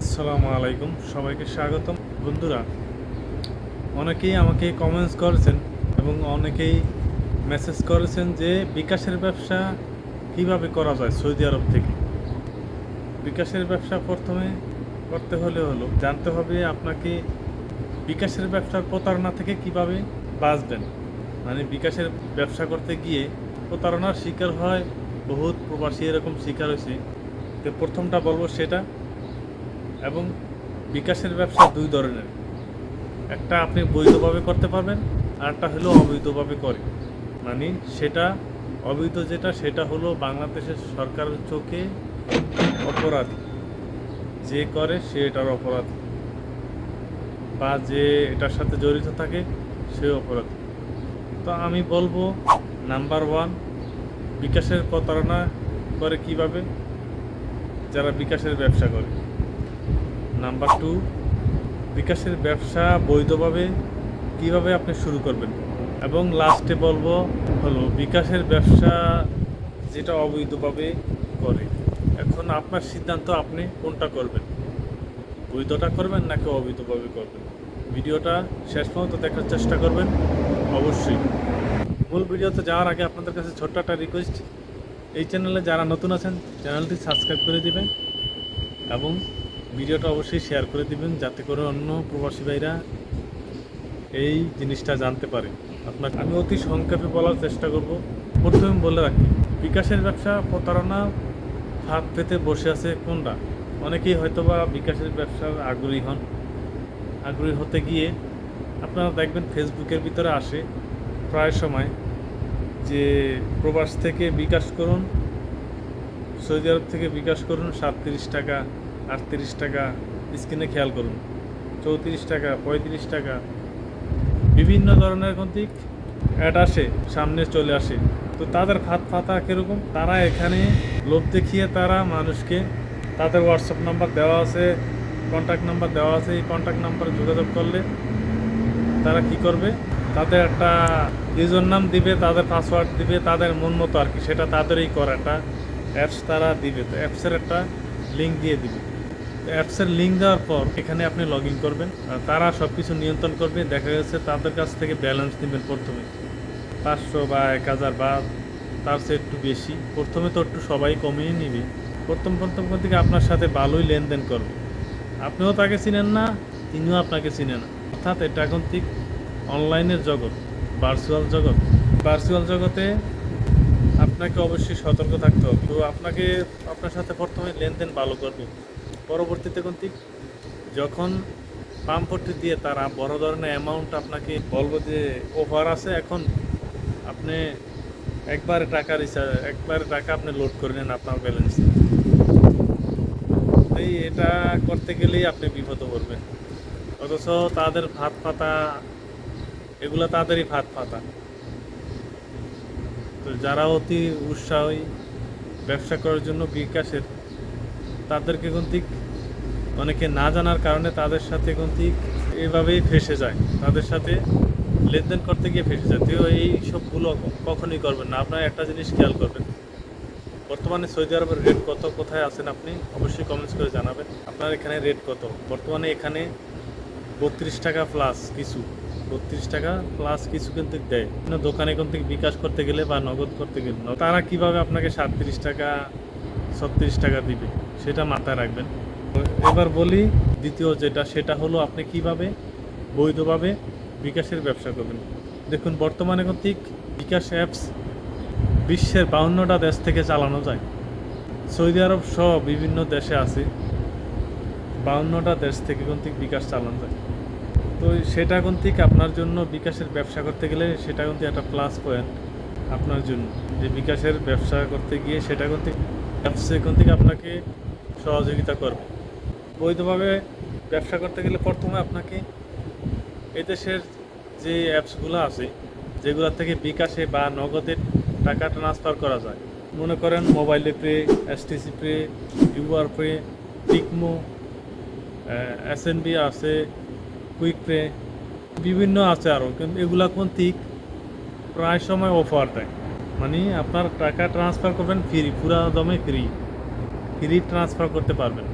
আসসালামু আলাইকুম, সবাইকে স্বাগতম। বন্ধুরা, অনেকেই আমাকে কমেন্টস করেছেন এবং অনেকেই মেসেজ করেছেন যে বিকাশের ব্যবসা কীভাবে করা যায় সৌদি আরব থেকে। বিকাশের ব্যবসা প্রথমে করতে হলে হলো, জানতে হবে আপনাকে বিকাশের ব্যবসার প্রতারণা থেকে কীভাবে বাঁচবেন। মানে বিকাশের ব্যবসা করতে গিয়ে প্রতারণার শিকার হয়, বহুত প্রবাসী এরকম শিকার হয়েছে। তো প্রথমটা বলব সেটা। এবং বিকাশের ব্যবসা দুই ধরনের। একটা আপনি বৈধভাবে করতে পারবেন, আর একটা হলো অবৈধভাবে করে। মানে সেটা অবৈধ যেটা, সেটা হলো বাংলাদেশের সরকারের চোখে অপরাধী। যে করে, সে এটার অপরাধ। বা যে এটার সাথে জড়িত থাকে, সে অপরাধ। তো আমি বলব, নাম্বার ওয়ান, বিকাশের প্রতারণা করে কীভাবে? যারা বিকাশের ব্যবসা করে। নাম্বার টু, বিকাশের ব্যবসা বৈধভাবে কীভাবে আপনি শুরু করবেন? এবং লাস্টে বলব হলো, বিকাশের ব্যবসা যেটা অবৈধভাবে করে। এখন আপনার সিদ্ধান্ত আপনি কোনটা করবেন? বৈধটা করবেন নাকি অবৈধভাবে করবেন? ভিডিওটা শেষ পর্যন্ত দেখার চেষ্টা করবেন, অবশ্যই। মূল ভিডিওতে যাওয়ার আগে আপনাদের কাছে ছোট্ট একটা রিকোয়েস্ট এই চ্যানেলে যারা নতুন আছেন চ্যানেলটি সাবস্ক্রাইব করে দেবেন এবং ভিডিওটা অবশ্যই শেয়ার করে দিবেন যাতে করে অন্য প্রবাসী ভাইরা এই জিনিসটা জানতে পারে। আপনার আমি অতি সংক্ষেপে বলার চেষ্টা করব। প্রথমে বলে রাখি, বিকাশের ব্যবসা প্রতারণা হাত পেতে বসে আছে কোনটা অনেকেই হয়তো বা বিকাশের ব্যবসার আগ্রহী হন। আগ্রহী হতে গিয়ে আপনারা দেখবেন ফেসবুকের ভিতরে আসে প্রায় সময় যে প্রবাস থেকে বিকাশ করুন, সৌদি আরব থেকে বিকাশ করুন সাতত্রিশ টাকা আটত্রিশ টাকা স্ক্রিনে খেয়াল করুন। চৌত্রিশ টাকা, পঁয়ত্রিশ টাকা। বিভিন্ন ধরনের কন্তিক অ্যাড আসে, সামনে চলে আসে। তো তাদের ফাত ফাতা কীরকম? তারা এখানে লোভ দেখিয়ে তারা মানুষকে তাদের হোয়াটসঅ্যাপ নাম্বার দেওয়া আছে কন্ট্যাক্ট নাম্বার দেওয়া আছে। এই কন্ট্যাক্ট নাম্বারে যোগাযোগ করলে তারা কি করবে? তাদের একটা ইউজার নাম দিবে, তাদের পাসওয়ার্ড দিবে, তাদের মন মতো আর কি। সেটা তাদেরই করা একটা অ্যাপস তারা দিবে। তো অ্যাপসের একটা লিঙ্ক দিয়ে দিবে। অ্যাপসের লিঙ্ক দেওয়ার পর এখানে আপনি লগ ইন করবেন তারা সব কিছু নিয়ন্ত্রণ করবে। দেখা গেছে তাদের কাছ থেকে ব্যালেন্স নেবেন প্রথমে। পাঁচশো বা এক হাজার বা তার চেয়ে একটু বেশি। প্রথমে তো একটু সবাই কমিয়ে নিবে। প্রথম প্রথম থেকে আপনার সাথে ভালোই লেনদেন করবে। আপনিও তাকে চিনেন না, তিনিও আপনাকে চিনে না। অর্থাৎ এটা এখন ঠিক অনলাইনের জগৎ ভার্চুয়াল জগৎ। ভার্চুয়াল জগতে আপনাকে অবশ্যই সতর্ক থাকতে হবে। তো আপনাকে, আপনার সাথে প্রথমে লেনদেন ভালো করবে। পরবর্তীতে কিন্তু যখন পাম্পটি দিয়ে তারা বড় ধরনের অ্যামাউন্ট আপনাকে বলব যে ওভার আছে, এখন আপনি একবারে টাকা রিচার্জ একবারে টাকা আপনি লোড করে নেন আপনার ব্যালেন্সে এই এটা করতে গেলেই আপনি বিপদ পড়বেন। অথচ তাদের ভাত পাতা, এগুলো তাদেরই ভাত পাতা। তো যারা অতি উৎসাহী ব্যবসা করার জন্য বিকাশের তাদেরকে কিন্তু অনেকে না জানার কারণে তাদের সাথে কিন্তু এভাবেই ফেসে যায়। তাদের সাথে লেনদেন করতে গিয়ে ফেসে যায়। তো এই সবগুলো কখনই করবেন না। আপনার একটা জিনিস খেয়াল করবেন। বর্তমানে সৌদি আরবের রেট কত, কোথায় আছেন আপনি? অবশ্যই কমেন্টস করে জানাবেন। আপনার এখানে রেট কত? বর্তমানে এখানে বত্রিশ টাকা প্লাস কিছু। বত্রিশ টাকা প্লাস কিছু কিন্তু দেয়। দোকানে কোন থেকে বিকাশ করতে গেলে বা নগদ করতে গেলে। তারা কীভাবে আপনাকে সাতত্রিশ টাকা, ছত্রিশ টাকা দিবে? সেটা মাথায় রাখবেন। এবার বলি, দ্বিতীয় যেটা, সেটা হলো আপনি কীভাবে বৈধভাবে বিকাশের ব্যবসা করবেন। দেখুন, বর্তমানে কর্তৃক বিকাশ অ্যাপস বিশ্বের বাউন্নটা দেশ থেকে চালানো যায়। সৌদি আরব সহ বিভিন্ন দেশে আছে, বাউন্নটা দেশ থেকে কর্তৃক বিকাশ চালানো যায়। তো সেটা কর্তৃক আপনার জন্য বিকাশের ব্যবসা করতে গেলে সেটা কিন্তু একটা প্লাস পয়েন্ট আপনার জন্য। যে বিকাশের ব্যবসা করতে গিয়ে সেটা কর্তৃক, অ্যাপসে কর্তৃক আপনাকে সহযোগিতা করবে। বৈধভাবে ব্যবসা করতে গেলে প্রথমে আপনাকে এদেশের যে অ্যাপসগুলো আছে যেগুলোর থেকে বিকাশে বা নগদে টাকা ট্রান্সফার করা যায়। মনে করেন মোবাইলে pay STC Pay UR Pay, টিকমো SNB আছে, কুইক পে, বিভিন্ন আছে আরও কিন্তু এগুলা কোন ঠিক? প্রায় সময় অফার দেয়। মানে আপনার টাকা ট্রান্সফার করবেন ফ্রি পুরা দমে ফ্রি ফ্রি ট্রান্সফার করতে পারবেন।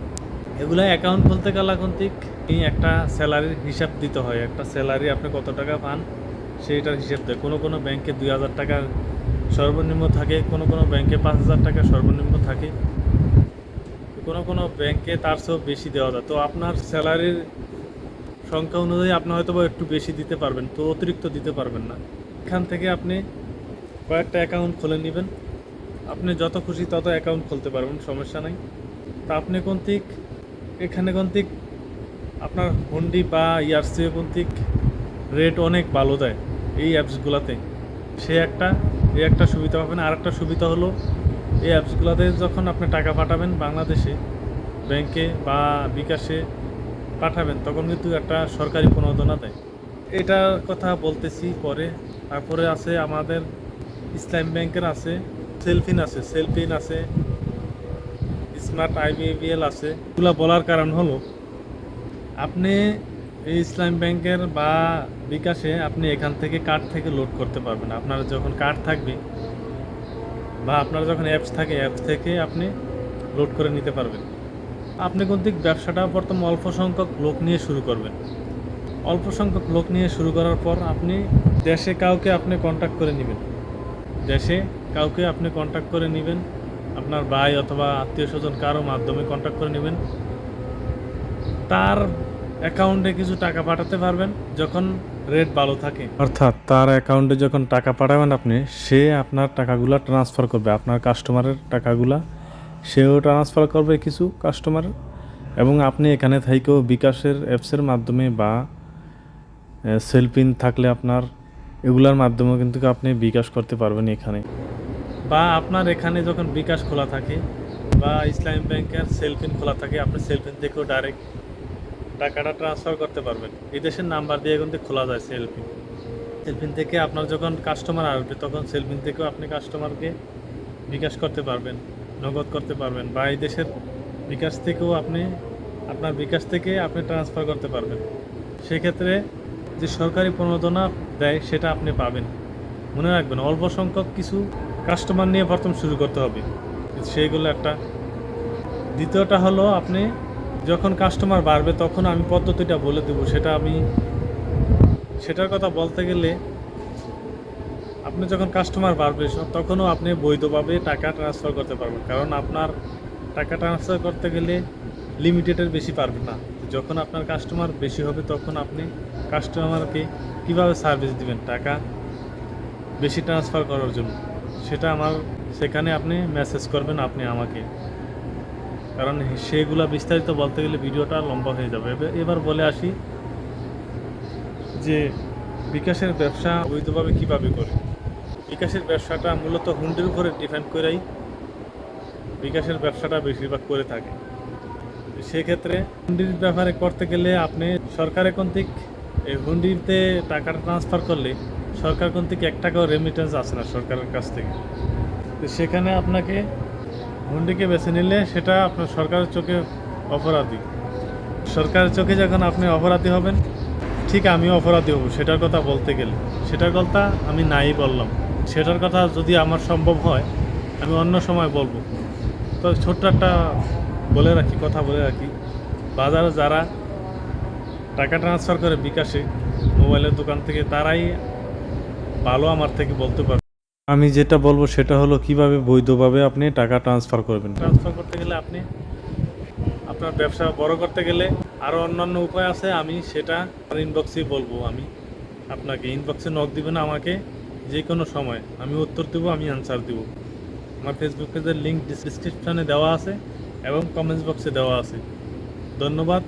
এগুলো অ্যাকাউন্ট খুলতে গেলা কোনতিক এই একটা স্যালারির হিসাব দিতে হয়। একটা স্যালারি আপনি কত টাকা পান সেইটার হিসাব দেয়। কোনো কোনো ব্যাংকে দুই হাজার টাকা সর্বনিম্ন থাকে, কোনো কোনো ব্যাংকে পাঁচ হাজার টাকা সর্বনিম্ন থাকে। কোনো কোনো ব্যাংকে তার চেয়েও বেশি দেওয়া যায়। তো আপনার স্যালারির সংখ্যা অনুযায়ী আপনি হয়তো একটু বেশি দিতে পারবেন, তো অতিরিক্ত দিতে পারবেন না। এখান থেকে আপনি কয়েকটা অ্যাকাউন্ট খুলে নেবেন। আপনি যত খুশি তত অ্যাকাউন্ট খুলতে পারবেন, সমস্যা নাই। তা আপনি কোনতিক এখানে কোনতিক আপনার হুন্ডি বা ইয়ারসিও কোনতিক রেট অনেক ভালো দেয় এই অ্যাপসগুলোতে সে একটা, এই একটা সুবিধা পাবেন। আর একটা সুবিধা হলো, এই অ্যাপসগুলোতে যখন আপনি টাকা পাঠাবেন বাংলাদেশে ব্যাংকে বা বিকাশে পাঠাবেন, তখন কিন্তু একটা সরকারি প্রণোদনা দেয়। এটার কথা বলতেছি পরে, তারপরে আছে আমাদের ইসলাম ব্যাংকের আছে সেলফিন আছে সেলফিন আছে স্মার্ট আইবিএল আছে। এগুলো বলার কারণ হলো, আপনি এই ইসলাম ব্যাংকের বা বিকাশে আপনি এখান থেকে কার্ড থেকে লোড করতে পারবেন। আপনার যখন কার্ড থাকবে, বা আপনার যখন অ্যাপস থাকে অ্যাপস থেকে আপনি লোড করে নিতে পারবেন। আপনি কিন্তু ব্যবসাটা প্রথম অল্প সংখ্যক লোক নিয়ে শুরু করবেন। অল্প সংখ্যক লোক নিয়ে শুরু করার পর আপনি দেশে কাউকে আপনি কন্ট্যাক্ট করে নেবেন। দেশে কাউকে আপনি কন্ট্যাক্ট করে নেবেন, আপনার ভাই অথবা আত্মীয় স্বজন কারও মাধ্যমে কন্ট্যাক্ট করে নেবেন। তার অ্যাকাউন্টে কিছু টাকা পাঠাতে পারবেন যখন রেট ভালো থাকে। অর্থাৎ তার অ্যাকাউন্টে যখন টাকা পাঠাবেন আপনি, সে আপনার টাকাগুলো ট্রান্সফার করবে, আপনার কাস্টমারের টাকাগুলা সেও ট্রান্সফার করবে কিছু কাস্টমার এবং আপনি এখানে থেকেও বিকাশের অ্যাপসের মাধ্যমে বা সেলপিন থাকলে আপনার এগুলার মাধ্যমেও কিন্তু আপনি বিকাশ করতে পারবেন এখানে। বা আপনার এখানে যখন বিকাশ খোলা থাকে বা ইসলামী ব্যাংকের সেলফিন খোলা থাকে, আপনি সেলফিন থেকেও ডাইরেক্ট টাকাটা ট্রান্সফার করতে পারবেন। এই দেশের নাম্বার দিয়ে কিন্তু খোলা যায় সেলফিন সেলফিন থেকে আপনার যখন কাস্টমার আসবে, তখন সেলফিন থেকেও আপনি কাস্টমারকে বিকাশ করতে পারবেন, নগদ করতে পারবেন বা এই দেশের বিকাশ থেকেও আপনি, আপনার বিকাশ থেকে আপনি ট্রান্সফার করতে পারবেন। সেক্ষেত্রে যে সরকারি প্রণোদনা দেয়, সেটা আপনি পাবেন। মনে রাখবেন, অল্প সংখ্যক কিছু কাস্টমার নিয়ে প্রথম শুরু করতে হবে। সেইগুলো একটা। দ্বিতীয়টা হলো আপনি যখন কাস্টমার বাড়বে, তখন আমি পদ্ধতিটা বলে দেবো। সেটা আমি, সেটার কথা বলতে গেলে, আপনি যখন কাস্টমার বাড়বে তখনও আপনি বৈধভাবে টাকা ট্রান্সফার করতে পারবেন। কারণ আপনার টাকা ট্রান্সফার করতে গেলে লিমিটেডের বেশি পারবেন না। যখন আপনার কাস্টমার বেশি হবে, তখন আপনি কাস্টমারকে কীভাবে সার্ভিস দিবেন? টাকা বেশি ট্রান্সফার করার জন্য। সেটা আমার, সেখানে আপনি মেসেজ করবেন, আপনি আমাকে। কারণ সেগুলা বিস্তারিত বলতে গেলে ভিডিওটা লম্বা হয়ে যাবে। এবার- বলে আসি যে বিকাশের ব্যবসা অবৈধভাবে কীভাবে করে? বিকাশের ব্যবসাটা মূলত হুন্ডির উপরে ডিপেন্ড করেই বিকাশের ব্যবসাটা বেশিরভাগ করে থাকে। সেক্ষেত্রে হুন্ডির ব্যাপারে করতে গেলে আপনি সরকারের কর্তৃক এই হুন্ডিতে টাকা ট্রান্সফার করলে সরকার কর্তৃক এক টাকাও রেমিটেন্স আসে না সরকারের কাছ থেকে। তো সেখানে আপনাকে হুন্ডিকে বেছে নিলে সেটা আপনার সরকারের চোখে অপরাধী। সরকারের চোখে যখন আপনি অপরাধী হবেন, ঠিক আমিও অপরাধী হব, সেটার কথা বলতে গেলে। সেটার কথা আমি নাই বললাম। সেটার কথা যদি আমার সম্ভব হয়, আমি অন্য সময় বলব। তো ছোট্ট একটা বলে রাখি, কথা বলে রাখি। বাজারে যারা টাকা ট্রান্সফার করে বিকাশে মোবাইলের দোকান থেকে, তারাই ভালো আমার থেকে বলতে পারবে। আমি যেটা বলব সেটা হলো, কীভাবে বৈধভাবে আপনি টাকা ট্রান্সফার করবেন। ট্রান্সফার করতে গেলে আপনি আপনার ব্যবসা বড় করতে গেলে আরও অন্যান্য উপায় আছে, আমি সেটা ইনবক্সে বলব আমি। আপনাকে ইনবক্সে নক দিবেন আমাকে যে কোনো সময়। আমি উত্তর দেবো, আমি অ্যান্সার দেবো। আমার ফেসবুক পেজের লিঙ্ক ডিসক্রিপশানে দেওয়া আছে। এবং কমেন্টস বক্সে দেওয়া আছে। ধন্যবাদ।